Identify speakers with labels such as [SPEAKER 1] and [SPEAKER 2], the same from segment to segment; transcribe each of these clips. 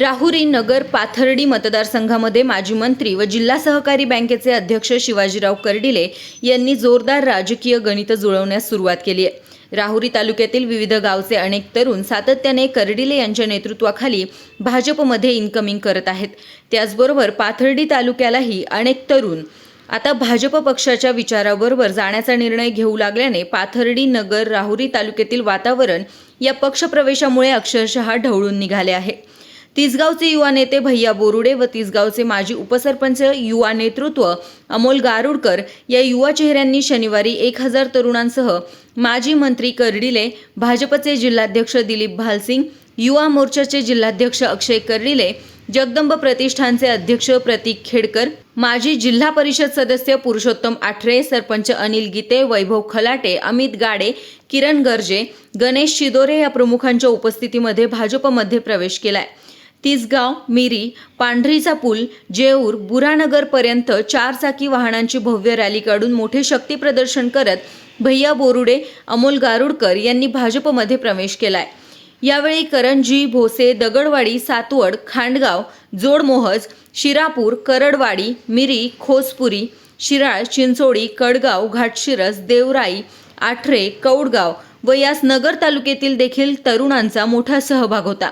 [SPEAKER 1] राहुरी नगर पाथर्डी मतदारसंघामध्ये माजी मंत्री व जिल्हा सहकारी बँकेचे अध्यक्ष शिवाजीराव कर्डिले यांनी जोरदार राजकीय गणित जुळवण्यास सुरुवात केली आहे. राहुरी तालुक्यातील विविध गावचे अनेक तरुण सातत्याने कर्डिले यांच्या नेतृत्वाखाली भाजपमध्ये इन्कमिंग करत आहेत. त्याचबरोबर पाथर्डी तालुक्यालाही अनेक तरुण आता भाजप पक्षाच्या विचाराबरोबर जाण्याचा निर्णय घेऊ लागल्याने पाथर्डी नगर राहुरी तालुक्यातील वातावरण या पक्षप्रवेशामुळे अक्षरशः ढवळून निघाले आहे. तिसगावचे युवा नेते भैया बोरुडे व तिसगावचे माजी उपसरपंच युवा नेतृत्व अमोल गारुडकर या युवा चेहऱ्यांनी शनिवारी एक हजार तरुणांसह माजी मंत्री कर्डिले भाजपचे जिल्हाध्यक्ष दिलीप भालसिंग युवा मोर्चाचे जिल्हाध्यक्ष अक्षय कर्डिले जगदंब प्रतिष्ठानचे अध्यक्ष प्रतीक खेडकर माजी जिल्हा परिषद सदस्य पुरुषोत्तम आठरे सरपंच अनिल गीते वैभव खलाटे अमित गाडे किरण गर्जे गणेश शिदोरे या प्रमुखांच्या उपस्थितीमध्ये भाजपमध्ये प्रवेश केलाय. तिसगाव मिरी पांढरीचा पूल जेऊर बुरानगरपर्यंत चारचाकी वाहनांची भव्य रॅली काढून मोठे शक्ती प्रदर्शन करत भैया बोरुडे अमोल गारुडकर यांनी भाजपमध्ये प्रवेश केलाय. यावेळी करंजी भोसे दगडवाडी सातवड खांडगाव जोडमोहज शिरापूर करडवाडी मिरी खोसपुरी शिराळ चिंचोडी कडगाव घाटशिरस देवराई आठरे कौडगाव व यास नगर तालुक्यातील देखील तरुणांचा मोठा सहभाग होता.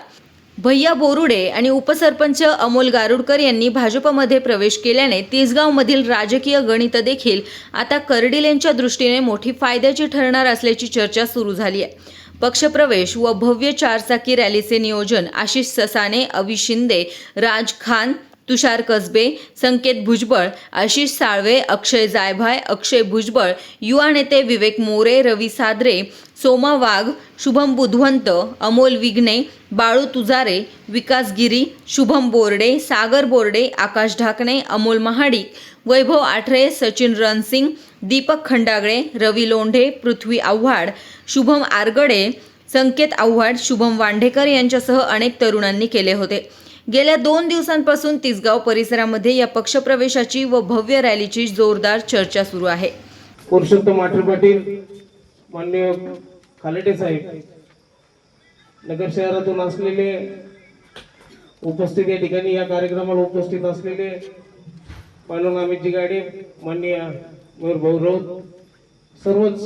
[SPEAKER 1] भैया बोरुडे आणि उपसरपंच अमोल गारुडकर यांनी भाजपमध्ये प्रवेश केल्याने तिसगावमधील राजकीय गणित देखील आता कर्डिलेंच्या दृष्टीने मोठी फायद्याची ठरणार असल्याची चर्चा सुरू झाली आहे. पक्षप्रवेश व भव्य चारचाकी रॅलीचे नियोजन आशिष ससाने अवि शिंदे राज खान तुषार कसबे संकेत भुजबळ आशिष साळवे अक्षय जायभाय अक्षय भुजबळ युवा नेते विवेक मोरे रवी सादरे सोमा वाघ शुभम बुधवंत अमोल विघ्ने बाळू तुजारे विकास गिरी शुभम बोर्डे सागर बोर्डे आकाश ढाकणे अमोल महाडिक वैभव आठरे सचिन रणसिंग दीपक खंडागळे रवी लोंढे पृथ्वी आव्हाड शुभम आरगडे संकेत आव्हाड शुभम वांढेकर यांच्यासह अनेक तरुणांनी केले होते. गेल्या दोन दिवसांपासून तिसगाव परिसरामध्ये या पक्षप्रवेशाची व भव्य रॅलीची जोरदार चर्चा सुरू आहे.
[SPEAKER 2] पुरुषोत्तम आठरे पाटील माननीय खालेटे साहेब नगर शहरातून असलेले उपस्थित या ठिकाणी या कार्यक्रमाला उपस्थित असलेले पालन अमितजी गाडे माननीय मयूर भाऊ राऊत सर्वच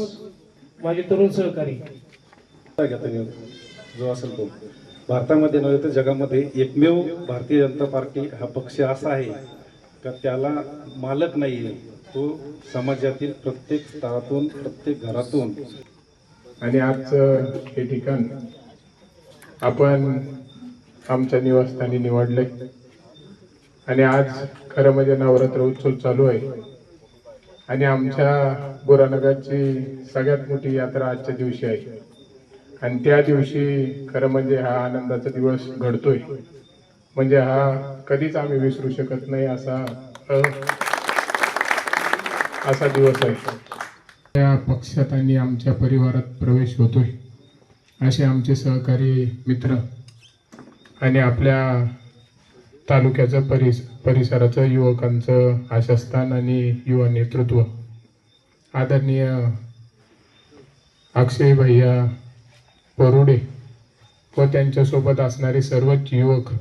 [SPEAKER 2] माझे तरुण सहकारी.
[SPEAKER 3] जो असेल तो. भारतामध्ये नव्हे तर जगामध्ये एकमेव भारतीय जनता पार्टी हा पक्ष असा आहे का त्याला मालक नाही आहे? तो समाजातील प्रत्येक स्तरातून प्रत्येक घरातून.
[SPEAKER 4] आणि आजचं हे ठिकाण आपण आमच्या निवासस्थानी निवडले आणि आज खरं म्हणजे नवरात्र उत्सव चालू आहे. आणि आमच्या बुरानगरची सगळ्यात मोठी यात्रा आजच्या दिवशी आहे. आणि त्या दिवशी खरं म्हणजे हा आनंदाचा दिवस घडतोय. म्हणजे हा कधीच आम्ही विसरू शकत नाही असा असा दिवस आहे. त्या पक्षात आणि आमच्या परिवारात प्रवेश होतोय. असे आमचे सहकारी मित्र आणि आपल्या तालुक्याचं परिस परिसराचं युवकांचं आशास्थान आणि युवा नेतृत्व. आदरणीय अक्षय भैया परुडे व त्यांच्यासोबत असणारे सर्वच युवक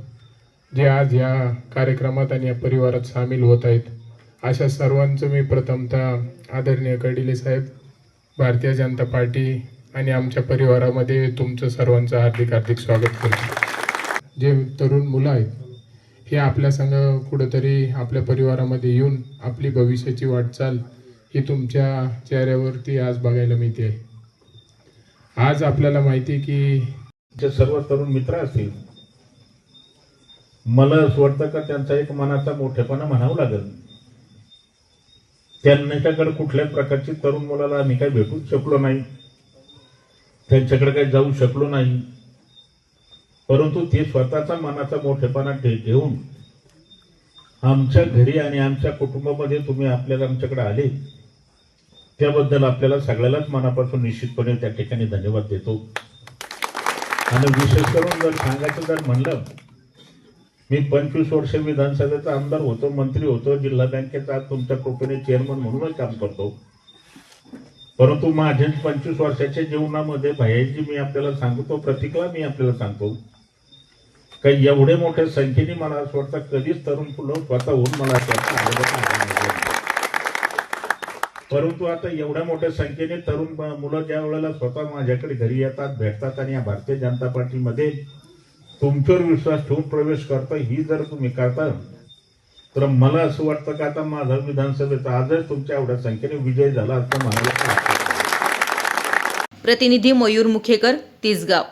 [SPEAKER 4] जे आज या कार्यक्रमात आणि या परिवारात सामील होत आहेत अशा सर्वांचं मी प्रथमतः आदरणीय कडिले साहेब भारतीय जनता पार्टी आणि आमच्या परिवारामध्ये तुमचं सर्वांचं हार्दिक हार्दिक स्वागत करतो. जे तरुण मुलं आहेत हे आपल्या संग कुठंतरी आपल्या परिवारामध्ये येऊन आपली भविष्याची वाटचाल ही तुमच्या चेहऱ्यावरती आज बघायला मिळते. आहे आज आपल्याला माहिती आहे की
[SPEAKER 5] जे सर्व तरुण मित्र असतील मला असं वाटतं का त्यांचा एक मनाचा मोठेपणा म्हणावं लागेल. त्यांच्याकडे कुठल्याच प्रकारची तरुण मुलाला आम्ही काही भेटूच शकलो नाही. त्यांच्याकडे काही जाऊ शकलो नाही. परंतु ते स्वतःचा मनाचा मोठेपणा ठे घेऊन आमच्या घरी आणि आमच्या कुटुंबामध्ये तुम्ही आपल्याला आमच्याकडे आले त्याबद्दल आपल्याला सगळ्यालाच मनापासून निश्चितपणे त्या ठिकाणी धन्यवाद देतो. आणि विशेष करून जर सांगायचं जर म्हणलं मी पंचवीस वर्ष विधानसभेचा आमदार होतो मंत्री होतो जिल्हा बँकेचा तुमच्या कृपेने चेअरमन म्हणूनच काम करतो. परंतु माझ्या पंचवीस वर्षाच्या जीवनामध्ये भयाची मी आपल्याला सांगतो प्रतिकला मी आपल्याला सांगतो काही एवढे मोठ्या संख्येने मला असं वाटतं कधीच तरुण फुलं स्वतःहून मला असं वाटतं परंतु आता एवढ्या मोठ्या संख्येने तरुण मुलं ज्या वेळेला स्वतः माझ्याकडे घरी येतात भेटतात आणि या भारतीय जनता पार्टीमध्ये तुमच्यावर विश्वास ठेवून प्रवेश करता ही जर तुम्ही करता तर मला असं वाटतं का आता माझा विधानसभेचा आजच तुमच्या एवढ्या संख्येने विजय झाला असं म्हणायला
[SPEAKER 1] प्रतिनिधी मयूर मुखेकर तिसगाव.